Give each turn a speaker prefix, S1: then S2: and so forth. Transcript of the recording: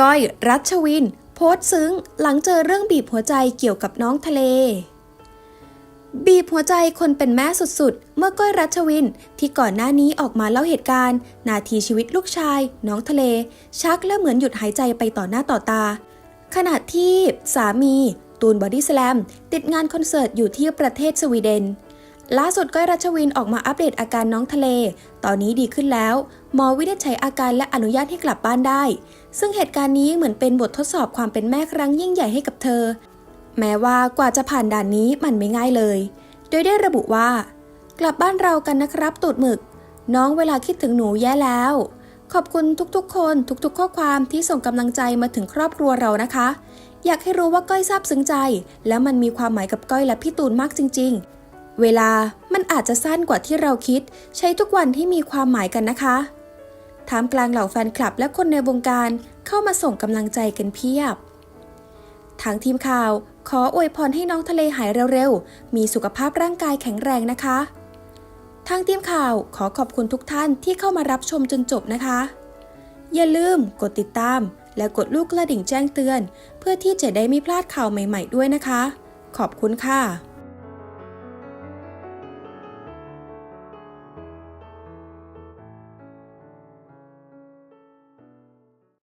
S1: ก้อยรัชวิน โพสซึ้งหลังเจอเรื่องบีบหัวใจเกี่ยวกับน้องทะเล บีบหัวใจคนเป็นแม่สุดๆ เมื่อก้อยรัชวินที่ก่อนหน้านี้ออกมาเล่าเหตุการณ์ นาทีชีวิตลูกชาย น้องทะเล ชักและเหมือนหยุดหายใจไปต่อหน้าต่อตา ขณะที่สามี ตูนบอดี้สแลมติดงานคอนเสิร์ตอยู่ที่ประเทศสวีเดน ล่าสุดก้อยรัชวินออกมาอัปเดตอาการน้องทะเล ตอนนี้ดีขึ้นแล้ว หมอวินิจฉัยอาการและอนุญาตให้กลับบ้านได้ ซึ่งเหตุการณ์นี้เหมือนเป็นบททดสอบความเป็นแม่ครั้งยิ่งใหญ่ให้กับเธอ แม้ว่ากว่าจะผ่านด่านนี้มันไม่ง่ายเลย โดยได้ระบุว่า กลับบ้านเรากันนะครับตูดหมึก น้องเวลาคิดถึงหนูแย่แล้ว ขอบคุณทุกๆ คนทุกๆ ข้อความที่ส่งกำลังใจมาถึงครอบครัวเรานะคะ อยากให้รู้ว่าก้อยซาบซึ้งใจ และมันมีความหมายกับก้อยและพี่ตูนมากจริง ๆ เวลามันอาจจะสั้นกว่าที่เราคิด ใช้ทุกวันที่มีความหมายกันนะคะท่ามกลางเหล่าแฟนคลับและคนในวงการเข้ามาส่งกำลังใจกันเพียบ ทางทีมข่าวขออวยพรให้น้องทะเลหายเร็วๆ มีสุขภาพร่างกายแข็งแรงนะคะ ทางทีมข่าวขอขอบคุณทุกท่านที่เข้ามารับชมจนจบนะคะ อย่าลืมกดติดตาม และกดลูกกระดิ่งแจ้งเตือน เพื่อที่จะได้ไม่พลาดข่าวใหม่ ๆ ด้วยนะคะ ขอบคุณค่ะ